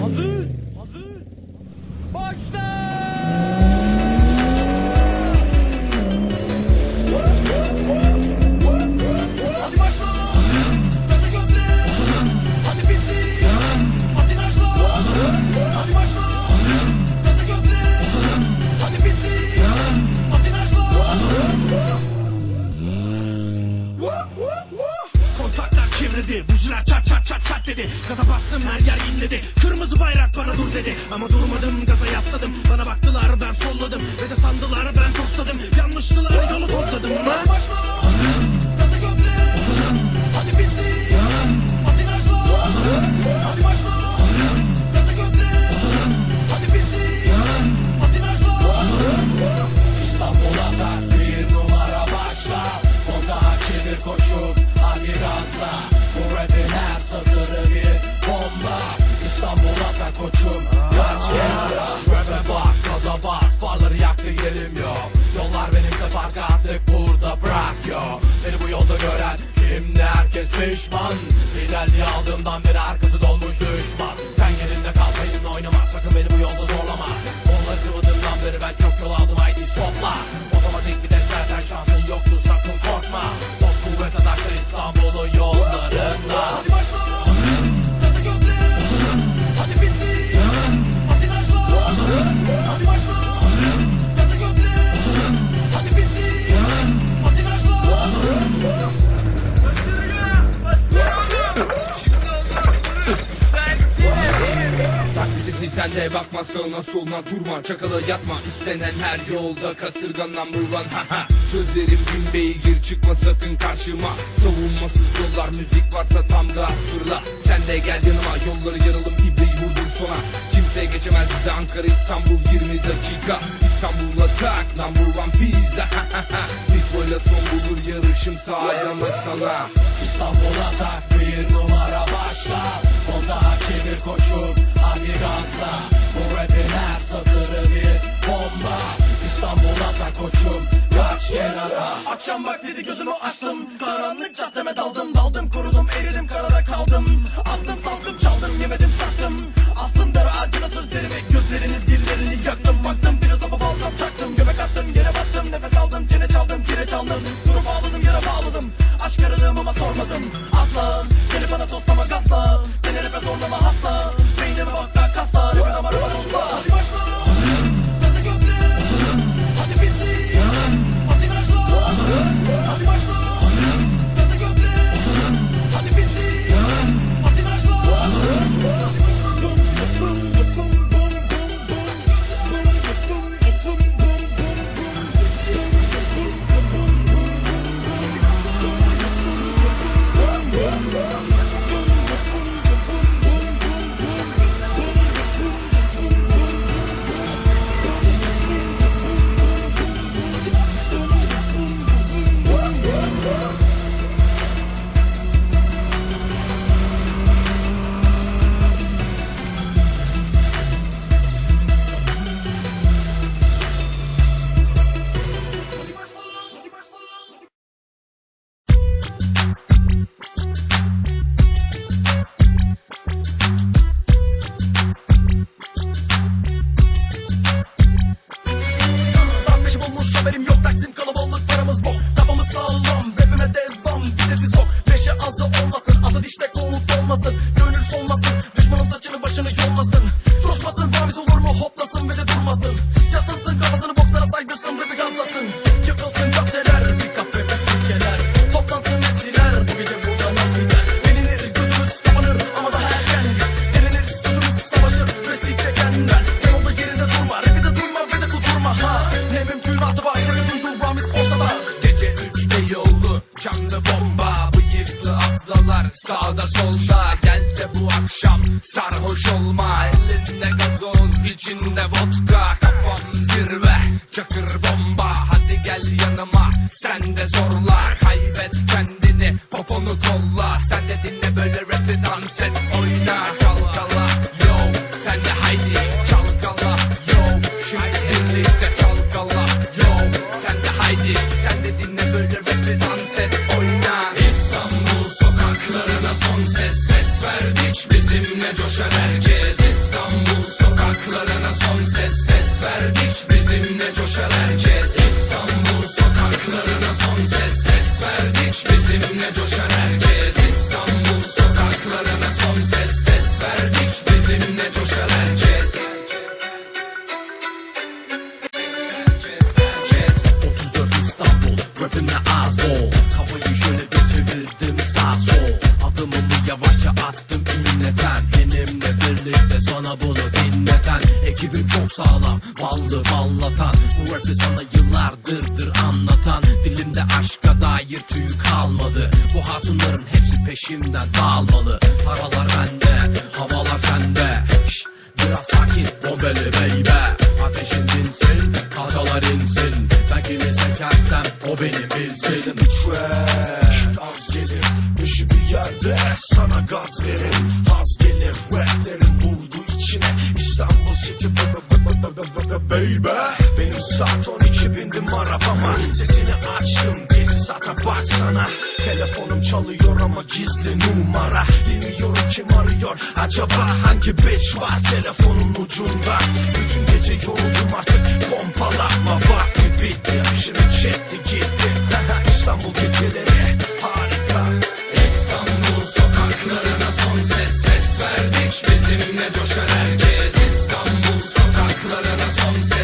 Hazır. Hazır. Başla. Hadi başla. Gaza gömle. Hadi pislik. Hadi naşla. Hadi başla. Gaza gömle. Hadi pislik. Hadi naşla. Kontaklar çevrildi Bujiler çat çat dedi. Gaza bastım her yer inledi. Kırmızı bayrak bana dur dedi. Ama durmadım gaza yasladım. Bana baktılar ben solladım. Ve de sandılar ben tosladım Yanlıştılar yolu tozladım koçum. Kenara Rap'e bak gaza bas farları yaktı yerim yok. Yollar benimse fark artık burada bırak yo Beni bu yolda gören şimdi herkes pişman Liderliği aldığımdan beri arkası dolmuş düşman. Sen yerinde kal benimle oynama. Sakın beni bu yolda zorlama. Onları sıvadığımdan beri ben çok yol aldım. Haydi stopla Otomatik viteslerden şansın yoktu. Sakın Bilirsin sen de bakma sağına soluna durma. Çakala yatma. İstenen her yolda kasırgan number one haha Sözlerim bin beygir çıkma sakın karşıma. Savunmasız yollar müzik varsa tam gaz fırla. Sen de gel yanıma yolları yaralım ibreyi vurdum sona. Kimse geçemez bize Ankara İstanbul 20 dakika. İstanbul'la tak number one pizza. Nitro'yla son bulur yarışım sağlamak sana. İstanbul'a tak bir numara başla gazla Bu rapin her satırı bir bomba. İstanbul'a tak koçum kaç kenara. Akşam vaktiydi gözümü açtım. Karanlık caddeme daldım daldım kurudum eridim karada kaldım. Astım saldım çaldım yemedim sattım. Astım dara acına sözlerimi gözlerini dillerini yaktım. Baktım filozofa baltam çaktım. Göbek attım yere battım. Nefes aldım çene çaldım kireç aldım Durup ağladım yara bağladım. Aşk aradım ama sormadım. Asla Gelip bana toslama gazla Beni rap'e zorlama hasta Beynime bak da kasla Rap'in ama rap'e hoplasın ve de durmasın. Yaslasın kafasını bokslara saydırsın Rapi gazlasın. Yıkılsın caddeler Pick up ve silkeler Toplansın hepsiler Bu gece buradan ak gider Bilinir gözümüz kapanır ama daha erken. Derinir sözümüz savaşır Preslik çekenler. Sen orada yerinde durma Rapi de durma ve de kuturma ha Ne mümkünatı var Rapi duyduğu Ramiz olsa da. Gece üçte yollu canlı bomba. Bıyıklı ablalar sağda solda. Gel de bu akşam sarhoş olma içinde vodka Kafam zirve. Çakır bomba Hadi gel yanıma. Sen de zorla Kaybet kendini. Poponu kolla Sen de dinle böyle rapi dans et oyna Çalkala yo. Sen de haydi Çalkala yo. Şimdi birlikte çalkala yo. Sen de haydi sen de dinle böyle rapi dans et oyna. İstanbul sokaklarına son ses. Ses verdik Bizimle coşar herkes İstanbul sokaklarına son ses ses verdik. Bizimle coşar herkes sağlam Ballı ballatan Bu rapi sana yıllardırdır anlatan. Dilimde aşka dair tüy kalmadı. Bu hatunların hepsi peşimden dağılmalı Paralar bende Havalar sende. Şş, Biraz sakin bombeli baby. Ateşin dinsin Kazalar insin. Ben kimi seçersem o benim bilsin trash Az gelir. Dışı bir yerde Sana gaz verir. Az gelir raplerin vurdu içine İstanbul City baby. Benim saat 12 bindim arabama. Sesini açtım tesisata baksana. Telefonum çalıyor ama gizli numara. Bilmiyorum kim arıyor? Acaba hangi bitch var telefonun ucunda? Bütün gece yoruldum artık pompalama I'm